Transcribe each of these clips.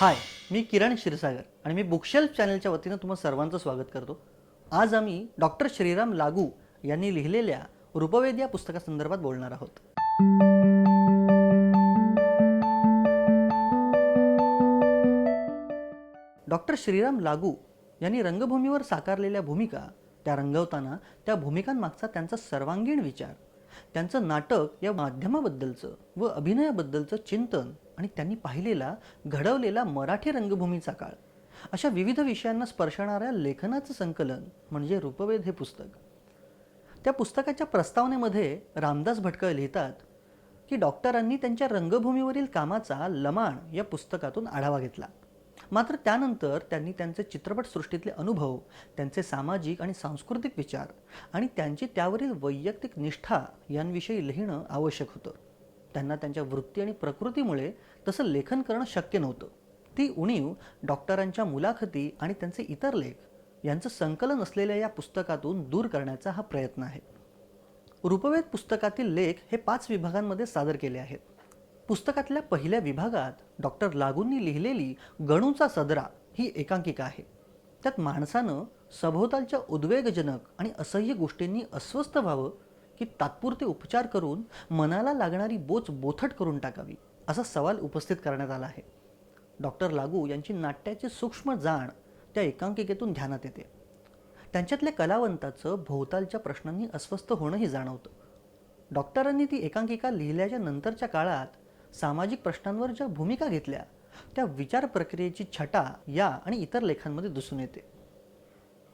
हाय मी किरण क्षीरसागर आणि मी बुकशेल्फ चॅनलच्या वतीनं तुम्हा सर्वांचं स्वागत करतो. आज आम्ही डॉक्टर श्रीराम लागू यांनी लिहिलेल्या रूपवेद या पुस्तकासंदर्भात बोलणार आहोत. डॉक्टर श्रीराम लागू यांनी रंगभूमीवर साकारलेल्या भूमिका त्या रंगवताना त्या भूमिकांमागचा त्यांचा सर्वांगीण विचार त्यांचं नाटक या माध्यमाबद्दलचं व अभिनयाबद्दलचं चिंतन आणि त्यांनी पाहिलेला घडवलेला मराठी रंगभूमीचा काळ. अशा विविध विषयांना स्पर्शणाऱ्या लेखनाचं संकलन म्हणजे रूपवेद हे पुस्तक. त्या पुस्तकाच्या प्रस्तावनेमध्ये रामदास भटकळ लिहितात की डॉक्टरांनी त्यांच्या रंगभूमीवरील कामाचा लमाण या पुस्तकातून आढावा घेतला. मात्र त्यानंतर त्यांनी त्यांचे चित्रपटसृष्टीतले अनुभव त्यांचे सामाजिक आणि सांस्कृतिक विचार आणि त्यांची त्यावरील वैयक्तिक निष्ठा यांविषयी लिहिणं आवश्यक होतं. त्यांना त्यांच्या वृत्ती आणि प्रकृतीमुळे तसं लेखन करणं शक्य नव्हतं. ती उणीव डॉक्टरांच्या मुलाखती आणि त्यांचे इतर लेख यांचं संकलन असलेल्या या पुस्तकातून दूर करण्याचा हा प्रयत्न आहे. रूपवेद पुस्तकातील लेख हे पाच विभागांमध्ये सादर केले आहेत. पुस्तकातल्या पहिल्या विभागात डॉक्टर लागूंनी लिहिलेली गणूचा सदरा ही एकांकिका आहे. त्यात माणसानं सभोवतालच्या उद्वेगजनक आणि असह्य गोष्टींनी अस्वस्थ व्हावं की तात्पुरते उपचार करून मनाला लागणारी बोच बोथट करून टाकावी असा सवाल उपस्थित करण्यात आला आहे. डॉक्टर लागू यांची नाट्याची सूक्ष्म जाण त्या एकांकिकेतून ध्यानात येते. त्यांच्यातल्या कलावंताचं भोवतालच्या प्रश्नांनी अस्वस्थ होणंही जाणवतं. डॉक्टरांनी ती एकांकिका लिहिल्याच्या नंतरच्या काळात सामाजिक प्रश्नांवर ज्या भूमिका घेतल्या त्या विचार प्रक्रियेची छटा या आणि इतर लेखांमध्ये दिसून येते.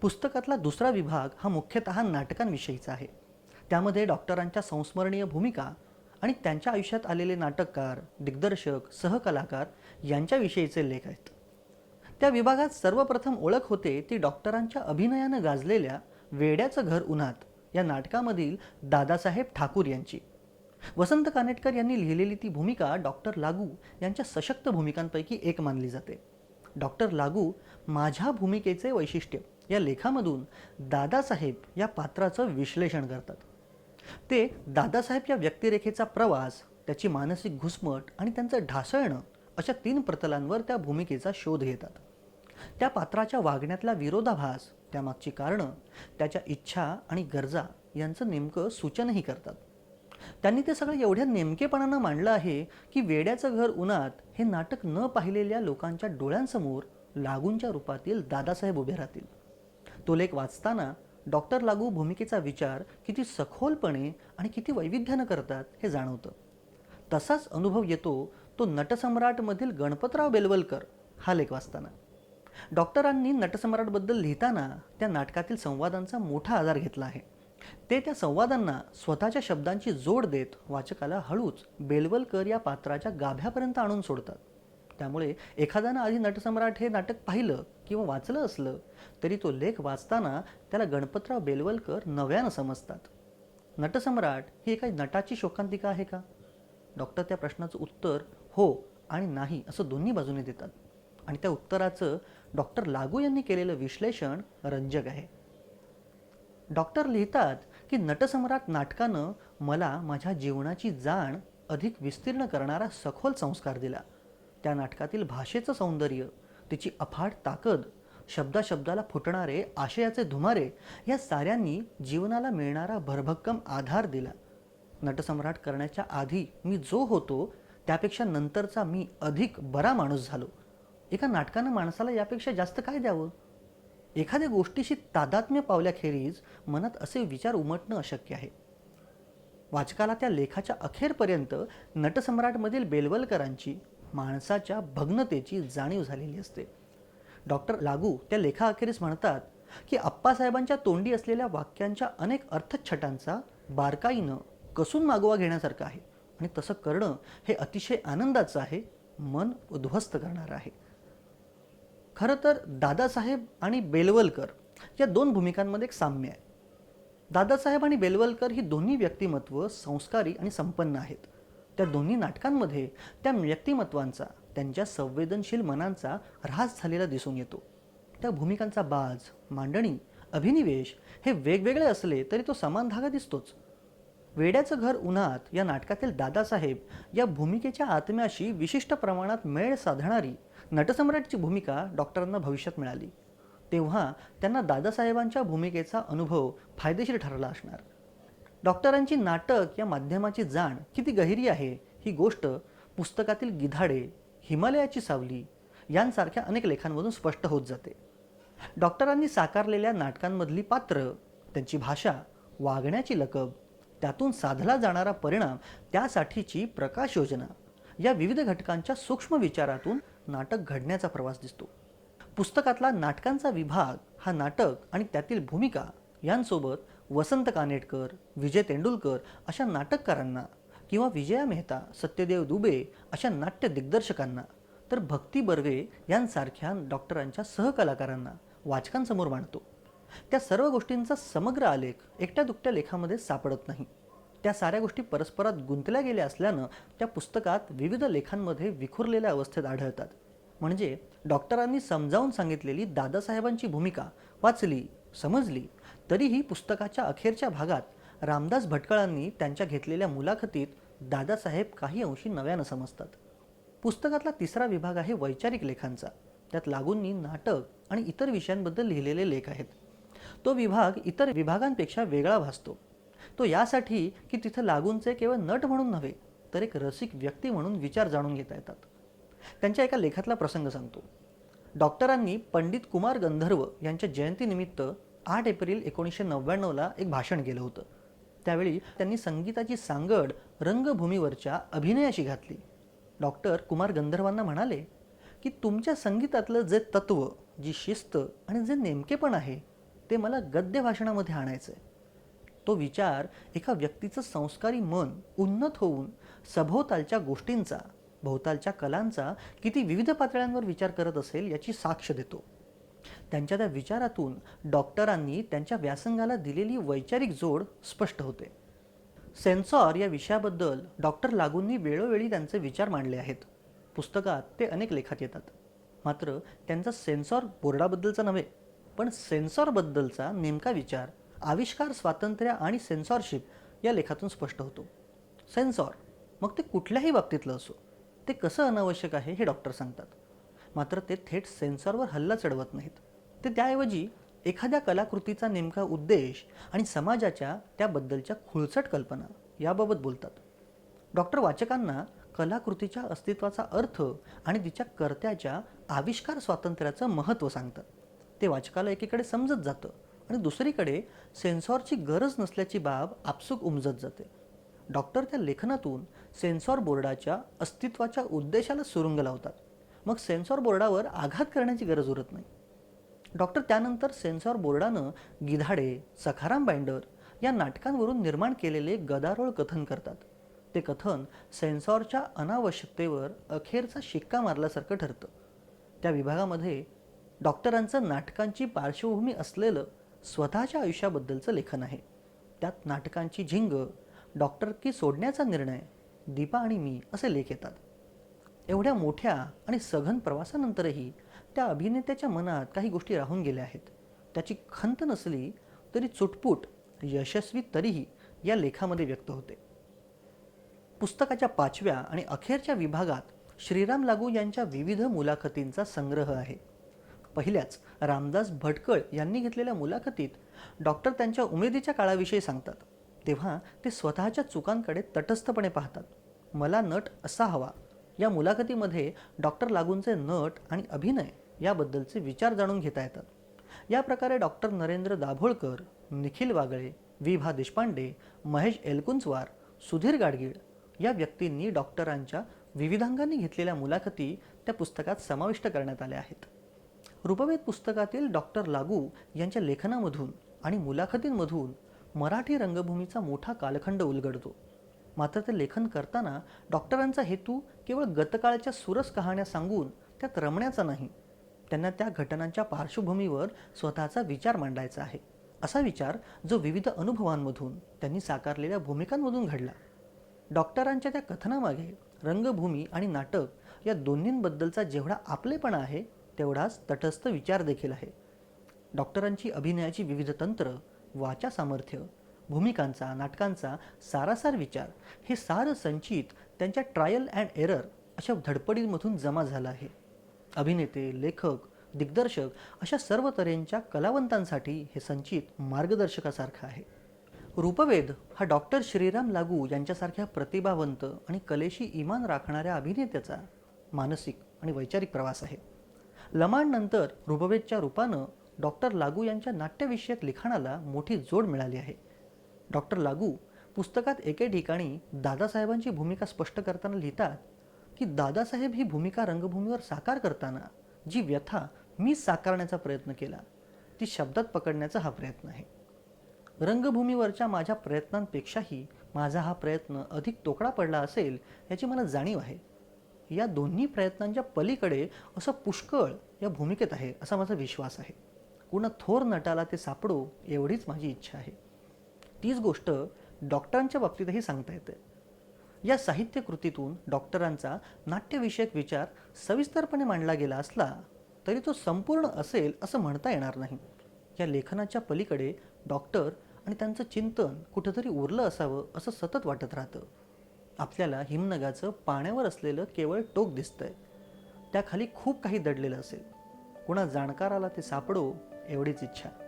पुस्तकातला दुसरा विभाग हा मुख्यतः नाटकांविषयीचा आहे. त्यामध्ये डॉक्टरांच्या संस्मरणीय भूमिका आणि त्यांच्या आयुष्यात आलेले नाटककार दिग्दर्शक सहकलाकार यांच्याविषयीचे लेख आहेत. त्या विभागात सर्वप्रथम ओळख होते ती डॉक्टरांच्या अभिनयानं गाजलेल्या वेड्याचं घर उन्हात या नाटकामधील दादासाहेब ठाकूर यांची. वसंत कानेटकर यांनी लिहिलेली ती भूमिका डॉक्टर लागू यांच्या सशक्त भूमिकांपैकी एक मानली जाते. डॉक्टर लागू माझ्या भूमिकेचे वैशिष्ट्य या लेखामधून दादासाहेब या पात्राचं विश्लेषण करतात. ते दादासाहेब या व्यक्तिरेखेचा प्रवास त्याची मानसिक घुसमट आणि त्यांचं ढासळणं अशा तीन प्रतलांवर त्या भूमिकेचा शोध घेतात. त्या पात्राच्या वागण्यातला विरोधाभास त्यामागची कारणं त्याच्या इच्छा आणि गरजा यांचं नेमकं सूचनही करतात. त्यांनी ते सगळं एवढ्या नेमकेपणानं मांडलं आहे की वेड्याचं घर उन्हात हे नाटक न पाहिलेल्या लोकांच्या डोळ्यांसमोर लागूंच्या रूपातील दादासाहेब उभे राहतील. तो लेख वाचताना डॉक्टर लागू भूमिकेचा विचार किती सखोलपणे आणि किती वैविध्यानं करतात हे जाणवतं. तसाच अनुभव येतो तो नटसम्राटमधील गणपतराव बेलवलकर हा लेख वाचताना. डॉक्टरांनी नटसम्राटबद्दल लिहिताना त्या नाटकातील संवादांचा मोठा आधार घेतला आहे. ते त्या संवादांना स्वतःच्या शब्दांची जोड देत वाचकाला हळूच बेलवलकर या पात्राच्या गाभ्यापर्यंत आणून सोडतात. त्यामुळे एखाद्यानं आधी नटसम्राट हे नाटक पाहिलं किंवा वाचलं असलं तरी तो लेख वाचताना त्याला गणपतराव बेलवलकर नव्यानं समजतात. नटसम्राट ही काही नटाची शोकांतिका आहे का? डॉक्टर त्या प्रश्नाचं उत्तर हो आणि नाही असं दोन्ही बाजूने देतात. आणि त्या उत्तराचं डॉक्टर लागू यांनी केलेलं विश्लेषण रंजक आहे. डॉक्टर लिहितात की नटसम्राट नाटकानं मला माझ्या जीवनाची जाण अधिक विस्तीर्ण करणारा सखोल संस्कार दिला. त्या नाटकातील भाषेचं सौंदर्य तिची अफाट ताकद शब्दाशब्दाला फुटणारे आशयाचे धुमारे या साऱ्यांनी जीवनाला मिळणारा भरभक्कम आधार दिला. नटसम्राट करण्याच्या आधी मी जो होतो त्यापेक्षा नंतरचा मी अधिक बरा माणूस झालो. एका नाटकानं माणसाला यापेक्षा जास्त काय द्यावं? एखाद्या गोष्टीशी तादात्म्य पावल्याखेरीज मनात असे विचार उमटणं अशक्य आहे. वाचकाला त्या लेखाच्या अखेरपर्यंत नटसम्राटमधील बेलवलकरांची माणसाच्या भग्नतेची जाणीव झालेली असते. डॉक्टर लागू त्या लेखाअखेरीस म्हणतात की अप्पासाहेबांच्या तोंडी असलेल्या वाक्यांच्या अनेक अर्थछटांचा बारकाईनं कसून मागोवा घेण्यासारखं आहे आणि तसं करणं हे अतिशय आनंदाचं आहे मन उद्ध्वस्त करणारं आहे. खरं तर दादासाहेब आणि बेलवलकर या दोन भूमिकांमध्ये एक साम्य आहे. दादासाहेब आणि बेलवलकर ही दोन्ही व्यक्तिमत्व संस्कारी आणि संपन्न आहेत. त्या दोन्ही नाटकांमध्ये त्या व्यक्तिमत्वांचा त्यांच्या संवेदनशील मनांचा ऱ्हास झालेला दिसून येतो. त्या भूमिकांचा बाज मांडणी अभिनिवेश हे वेगवेगळे असले तरी तो समान धागा दिसतोच. वेड्याचं घर उन्हात या नाटकातील दादासाहेब या भूमिकेच्या आत्म्याशी विशिष्ट प्रमाणात मेळ साधणारी नटसम्राटची भूमिका डॉक्टरांना भविष्यात मिळाली. तेव्हा त्यांना दादासाहेबांच्या भूमिकेचा अनुभव फायदेशीर ठरला असणार. डॉक्टरांची नाटक या माध्यमाची जाण किती गहिरी आहे ही गोष्ट पुस्तकातील गिधाडे हिमालयाची सावली यांसारख्या अनेक लेखांमधून स्पष्ट होत जाते. डॉक्टरांनी साकारलेल्या नाटकांमधली पात्र त्यांची भाषा वागण्याची लकब त्यातून साधला जाणारा परिणाम त्यासाठीची प्रकाश योजना या विविध घटकांच्या सूक्ष्म विचारातून नाटक घडण्याचा प्रवास दिसतो. पुस्तकातला नाटकांचा विभाग हा नाटक आणि त्यातील भूमिका यांसोबत वसंत कानेटकर विजय तेंडुलकर अशा नाटककारांना किंवा विजया मेहता सत्यदेव दुबे अशा नाट्य दिग्दर्शकांना तर भक्ती बर्वे यांसारख्या डॉक्टरांच्या सहकलाकारांना वाचकांसमोर मांडतो. त्या सर्व गोष्टींचा समग्र आलेख एकट्या दुकट्या लेखामध्ये सापडत नाही. त्या साऱ्या गोष्टी परस्परात गुंतल्या गेल्या असल्यानं त्या पुस्तकात विविध लेखांमध्ये विखुरलेल्या अवस्थेत आढळतात. म्हणजे डॉक्टरांनी समजावून सांगितलेली दादासाहेबांची भूमिका वाचली समजली तरीही पुस्तकाच्या अखेरच्या भागात रामदास भटकळांनी त्यांच्या घेतलेल्या मुलाखतीत दादासाहेब काही अंशी नव्यानं समजतात. पुस्तकातला तिसरा विभाग आहे वैचारिक लेखांचा. त्यात लागूंनी नाटक आणि इतर विषयांबद्दल लिहिलेले लेख आहेत. तो विभाग इतर विभागांपेक्षा वेगळा भासतो. तो यासाठी की तिथं लागूंचे केवळ नट म्हणून नव्हे तर एक रसिक व्यक्ती म्हणून विचार जाणून घेता येतात. त्यांच्या एका लेखातला प्रसंग सांगतो. डॉक्टरांनी पंडित कुमार गंधर्व यांच्या जयंतीनिमित्त आठ एप्रिल एकोणीसशे नव्याण्णवला एक भाषण केलं होतं. त्यावेळी त्यांनी संगीताची सांगड रंगभूमीवरच्या अभिनयाशी घातली. डॉक्टर कुमार गंधर्वांना म्हणाले की तुमच्या संगीतातलं जे तत्व जी शिस्त आणि जे नेमकेपण आहे ते मला गद्य भाषणामध्ये आणायचं आहे तो विचार एका व्यक्तीचं संस्कारी मन उन्नत होऊन सभोवतालच्या गोष्टींचा भोवतालच्या कलांचा किती विविध पातळ्यांवर विचार करत असेल याची साक्ष देतो. त्यांच्या त्या विचारातून डॉक्टरांनी त्यांच्या व्यासंगाला दिलेली वैचारिक जोड स्पष्ट होते. सेन्सॉर या विषयाबद्दल डॉक्टर लागूंनी वेळोवेळी त्यांचे विचार मांडले आहेत. पुस्तकात ते अनेक लेखात येतात. मात्र त्यांचा सेन्सॉर बोर्डाबद्दलचा नव्हे पण सेन्सॉरबद्दलचा नेमका विचार आविष्कार स्वातंत्र्य आणि सेन्सॉरशिप या लेखातून स्पष्ट होतो. सेन्सॉर मग ते कुठल्याही बाबतीतलं असो ते कसं अनावश्यक आहे हे डॉक्टर सांगतात. मात्र ते थेट सेन्सॉरवर हल्ला चढवत नाहीत. ते त्याऐवजी एखाद्या कलाकृतीचा नेमका उद्देश आणि समाजाच्या त्याबद्दलच्या खुळचट कल्पना याबाबत बोलतात. डॉक्टर वाचकांना कलाकृतीच्या अस्तित्वाचा अर्थ आणि तिच्या कर्त्याच्या आविष्कार स्वातंत्र्याचं महत्त्व सांगतात. ते वाचकाला एकीकडे समजत जातं आणि दुसरीकडे सेन्सॉरची गरज नसल्याची बाब आपसूक उमजत जाते. डॉक्टर त्या लेखनातून सेन्सॉर बोर्डाच्या अस्तित्वाच्या उद्देशाला सुरुंग लावतात. मग सेन्सॉर बोर्डावर आघात करण्याची गरज उरत नाही. डॉक्टर त्यानंतर सेन्सॉर बोर्डानं गिधाडे सखाराम बाइंडर या नाटकांवरून निर्माण केलेले गदारोळ कथन करतात. ते कथन सेन्सॉरच्या अनावश्यकतेवर अखेरचा शिक्का मारल्यासारखं ठरतं. त्या विभागामध्ये डॉक्टरांचं नाटकांची पार्श्वभूमी असलेलं स्वतःच्या आयुष्याबद्दलचं लेखन आहे. त्यात नाटकांची झिंग डॉक्टर की सोडण्याचा निर्णय दीपा आणि मी असे लेख येतात. एवढ्या मोठ्या आणि सघन प्रवासानंतरही त्या अभिनेत्याच्या मनात काही गोष्टी राहून गेल्या आहेत. त्याची खंत नसली तरी चुटपुट यशस्वी तरीही या लेखामध्ये व्यक्त होते. पुस्तकाच्या पाचव्या आणि अखेरच्या विभागात श्रीराम लागू यांच्या विविध मुलाखतींचा संग्रह आहे. पहिल्याच रामदास भटकळ यांनी घेतलेल्या मुलाखतीत डॉक्टर त्यांच्या उमेदीच्या काळाविषयी सांगतात. तेव्हा ते स्वतःच्या चुकांकडे तटस्थपणे पाहतात. मला नट असा हवा. या मुलाखतीमध्ये डॉक्टर लागूंचे नट आणि अभिनय याबद्दलचे विचार जाणून घेता येतात. या प्रकारे डॉक्टर नरेंद्र दाभोळकर निखिल वागळे वि भा. देशपांडे महेश एलकुंचवार सुधीर गाडगीळ या व्यक्तींनी डॉक्टरांच्या विविधांगांनी घेतलेल्या मुलाखती त्या पुस्तकात समाविष्ट करण्यात आल्या आहेत. रूपवेद पुस्तकातील डॉक्टर लागू यांच्या लेखनामधून आणि मुलाखतींमधून मराठी रंगभूमीचा मोठा कालखंड उलगडतो. मात्र ते लेखन करताना डॉक्टरांचा हेतू केवळ गतकाळच्या सुरस कहाण्या सांगून त्यात रमण्याचा नाही त्यांना त्या घटनांच्या पार्श्वभूमीवर स्वतःचा विचार मांडायचा आहे. असा विचार जो विविध अनुभवांमधून त्यांनी साकारलेल्या भूमिकांमधून घडला. डॉक्टरांच्या त्या कथनामागे रंगभूमी आणि नाटक या दोन्हींबद्दलचा जेवढा आपलेपणा आहे तेवढाच तटस्थ विचार देखील आहे. डॉक्टरांची अभिनयाची विविध तंत्र वाचा सामर्थ्य भूमिकांचा नाटकांचा सारासार विचार हे सारं संचित त्यांच्या ट्रायल अँड एरर अशा धडपडींमधून जमा झालं आहे. अभिनेते लेखक दिग्दर्शक अशा सर्व तऱ्हेंच्या कलावंतांसाठी हे संचित मार्गदर्शकासारखं आहे. रूपवेद हा डॉक्टर श्रीराम लागू यांच्यासारख्या प्रतिभावंत आणि कलेशी इमान राखणाऱ्या अभिनेत्याचा मानसिक आणि वैचारिक प्रवास आहे. लमाणनंतर रूपवेदच्या रूपानं डॉक्टर लागू यांच्या नाट्यविषयक लिखाणाला मोठी जोड मिळाली आहे. डॉक्टर लागू पुस्तकात एके ठिकाणी दादासाहेबांची भूमिका स्पष्ट करताना लिहितात की दादासाहेब ही भूमिका रंगभूमीवर साकार करताना जी व्यथा मी साकारण्याचा प्रयत्न केला ती शब्दात पकडण्याचा हा प्रयत्न आहे. रंगभूमीवरच्या माझ्या प्रयत्नांपेक्षाही माझा हा प्रयत्न अधिक तोकडा पडला असेल याची मला जाणीव आहे. या दोन्ही प्रयत्नांच्या पलीकडे असं पुष्कळ या भूमिकेत आहे असा माझा विश्वास आहे. कुणा थोर नटाला ते सापडो एवढीच माझी इच्छा आहे. तीच गोष्ट डॉक्टरांच्या बाबतीतही सांगता येते. या साहित्य कृतीतून डॉक्टरांचा नाट्यविषयक विचार सविस्तरपणे मांडला गेला असला तरी तो संपूर्ण असेल असं म्हणता येणार नाही. या लेखनाच्या पलीकडे डॉक्टर आणि त्यांचं चिंतन कुठंतरी उरलं असावं असं सतत वाटत राहतं. आपल्याला हिमनगाचं पाण्यावर असलेलं केवळ टोक दिसतंय. त्याखाली खूप काही दडलेलं असेल. कुणा जाणकाराला ते सापडो एवढीच इच्छा.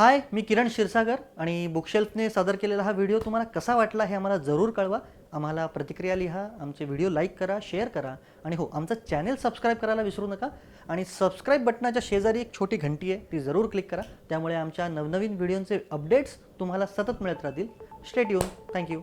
हाय मी किरण क्षीरसागर आणि बुकशेल्फने सादर केलेला हा व्हिडिओ तुम्हाला कसा वाटला हे आम्हाला जरूर कळवा. आम्हाला प्रतिक्रिया लिहा आमचे व्हिडिओ लाईक करा शेअर करा आणि हो आमचं चॅनेल सबस्क्राईब करायला विसरू नका आणि सबस्क्राईब बटनाच्या शेजारी एक छोटी घंटी आहे ती जरूर क्लिक करा. त्यामुळे आमच्या नवनवीन व्हिडिओचे अपडेट्स तुम्हाला सतत मिळत राहतील. स्टेट येऊन थँक्यू